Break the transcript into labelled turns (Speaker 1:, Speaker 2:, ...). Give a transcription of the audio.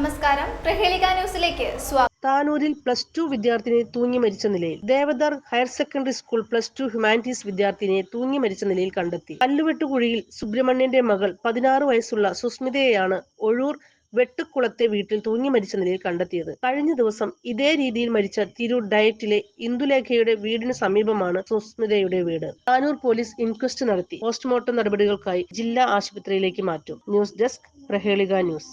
Speaker 1: നമസ്കാരം. പ്രഹേളിക ന്യൂസിലേക്ക് സ്വാഗതം
Speaker 2: താനൂരിൽ പ്ലസ് ടു വിദ്യാർത്ഥിനി തൂങ്ങി മരിച്ച നിലയിൽ Devadhar higher secondary school plus two humanities വിദ്യാർത്ഥിനിയെ തൂങ്ങി മരിച്ച നിലയിൽ കണ്ടെത്തി. കല്ലുവെട്ടുകുഴിയിൽ സുബ്രഹ്മണ്യന്റെ മകൾ പതിനാറ് വയസ്സുള്ള സുസ്മിതയെയാണ് ഒഴൂർ വെട്ടുക്കുളത്തെ വീട്ടിൽ തൂങ്ങി മരിച്ച നിലയിൽ കണ്ടെത്തിയത്. കഴിഞ്ഞ ദിവസം ഇതേ രീതിയിൽ മരിച്ച തിരൂർ ഡയറ്റിലെ ഇന്ദുലേഖയുടെ വീടിന് സമീപമാണ് സുസ്മിതയുടെ വീട്. താനൂർ പോലീസ് ഇൻക്വസ്റ്റ് നടത്തി. പോസ്റ്റ്മോർട്ടം നടപടികൾക്കായി ജില്ലാ ആശുപത്രിയിലേക്ക് മാറ്റും. News desk Prahelika news.